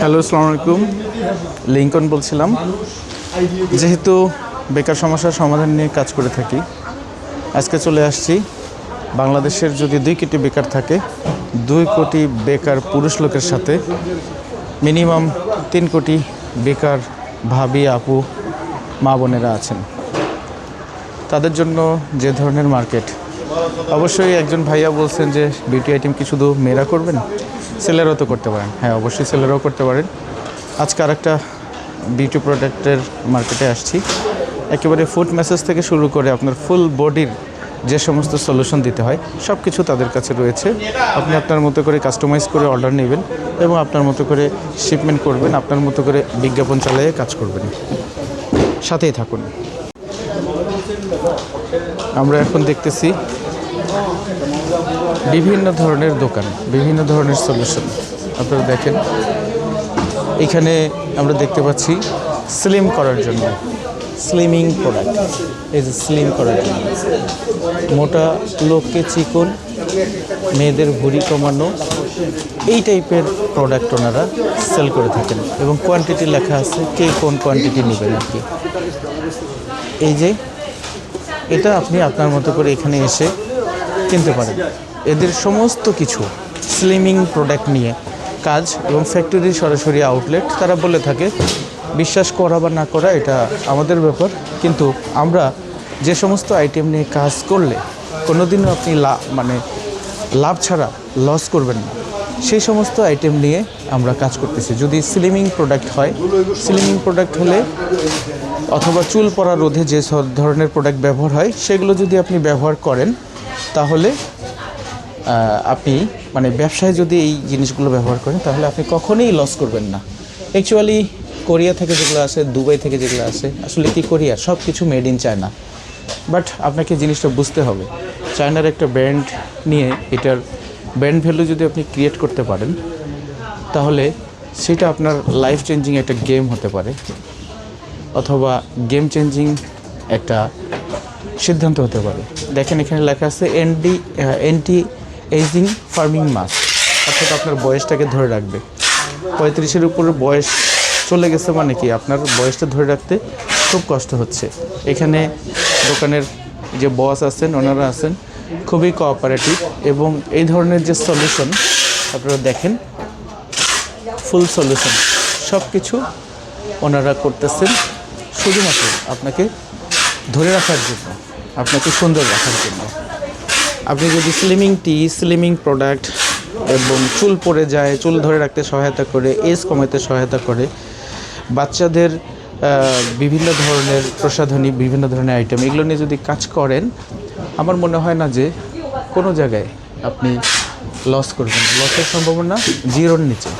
Hello, আসসালামু আলাইকুম। Lincoln বলছিলাম। যেহেতু বেকার সমস্যার সমাধান নিয়ে কাজ করে থাকি, আজকে চলে আসছি। বাংলাদেশের যদি দুই কোটি বেকার থাকে, দুই কোটি বেকার পুরুষ লোকের সাথে, মিনিমাম তিন কোটি বেকার ভাবি, আপু, মা বোনেরা আছেন। তাদের জন্য যে ধরনের মার্কেট, অবশ্যই একজন ভাইয়া বলছেন যে বিউটি আইটেম কি শুধু মেয়েরা করবেন? ছেলেরাও তো করতে পারেন। হ্যাঁ অবশ্যই ছেলেরাও করতে পারেন। আজকে আরেকটা বিউটি প্রোডাক্টের মার্কেটে আসছি। একেবারে ফুড ম্যাসেজ থেকে শুরু করে আপনার ফুল বডির যে সমস্ত সলিউশন দিতে হয় সব কিছু তাদের কাছে রয়েছে। আপনি আপনার মতো করে কাস্টমাইজ করে অর্ডার নেবেন এবং আপনার মতো করে শিপমেন্ট করবেন, আপনার মতো করে বিজ্ঞাপন চালিয়ে কাজ করবেন। সাথেই থাকুন। আমরা এখন দেখতেছি বিভিন্ন ধরনের দোকান, বিভিন্ন ধরনের সলিউশন আপনারা দেখেন, এখানে আমরা দেখতে পাচ্ছি স্লিম করার জন্য স্লিমিং প্রোডাক্ট এই যে স্লিম করার জন্য। মোটা লোককে চিকন, মেয়েদের ভুড়ি কমানো, এই টাইপের প্রোডাক্ট ওনারা সেল করে থাকেন এবং কোয়ান্টিটি লেখা আছে, কে কোন কোয়ান্টিটি নেবেন আর কি। এই যে, এটা আপনি আপনার মতো করে এখানে এসে কিনতে পারেন। এদের সমস্ত কিছু স্লিমিং প্রোডাক্ট নিয়ে কাজ এবং ফ্যাক্টরি সরাসরি আউটলেট তারা বলে থাকে, বিশ্বাস করা বা না করা এটা আমাদের ব্যাপার। কিন্তু আমরা যে সমস্ত আইটেম নিয়ে কাজ করলে কোনোদিনও আপনি লা মানে লাভ ছাড়া লস করবেন না। সেই সমস্ত আইটেম নিয়ে আমরা কাজ করতেছি। যদি স্লিমিং প্রোডাক্ট হয় স্লিমিং প্রোডাক্ট হলে অথবা চুল পড়া রোধে যে ধরনের প্রোডাক্ট ব্যবহার হয়, সেগুলো যদি আপনি ব্যবহার করেন তাহলে আপনি মানে ব্যবসায় যদি এই জিনিসগুলো ব্যবহার করেন, তাহলে আপনি কখনোই লস করবেন না। অ্যাকচুয়ালি কোরিয়া থেকে যেগুলো আসে দুবাই থেকে যেগুলো আসে আসলে কি কোরিয়া? সব কিছু মেড ইন চায়না বাট আপনাকে জিনিসটা বুঝতে হবে চায়নার একটা ব্র্যান্ড নিয়ে এটার ব্র্যান্ড ভ্যালু যদি আপনি ক্রিয়েট করতে পারেন, তাহলে সেটা আপনার লাইফ চেঞ্জিং একটা গেম হতে পারে। অথবা গেম চেঞ্জিং একটা সিদ্ধান্ত হতে পারে। দেখেন এখানে লেখা আছে এনডি এন্টি এজিং ফার্মিং মাস অর্থাৎ আপনার বয়সটাকে ধরে রাখবে। পঁয়ত্রিশের উপরে বয়স চলে গেছে মানে কি? আপনার বয়সটা ধরে রাখতে খুব কষ্ট হচ্ছে। এখানে দোকানের যে বস আছেন, ওনারা আছেন, খুবই কোঅপারেটিভ এবং এই ধরনের যে সলিউশন আপনারা দেখেন ফুল সলিউশন সব কিছু ওনারা করতেছেন। শুধুমাত্র আপনাকে ধরে রাখার জন্য, আপনাকে সুন্দর রাখার জন্য। আপনি যদি স্লিমিং টি স্লিমিং প্রোডাক্ট এবং চুল পড়ে যায়, চুল ধরে রাখতে সহায়তা করে, এজ কমাতে সহায়তা করে, বাচ্চাদের বিভিন্ন ধরনের প্রসাধনী, বিভিন্ন ধরনের আইটেম এগুলো নিয়ে যদি কাজ করেন, আমার মনে হয় না যে কোনো জায়গায় আপনি লস করবেন। লসের সম্ভাবনা জিরোর নিচে।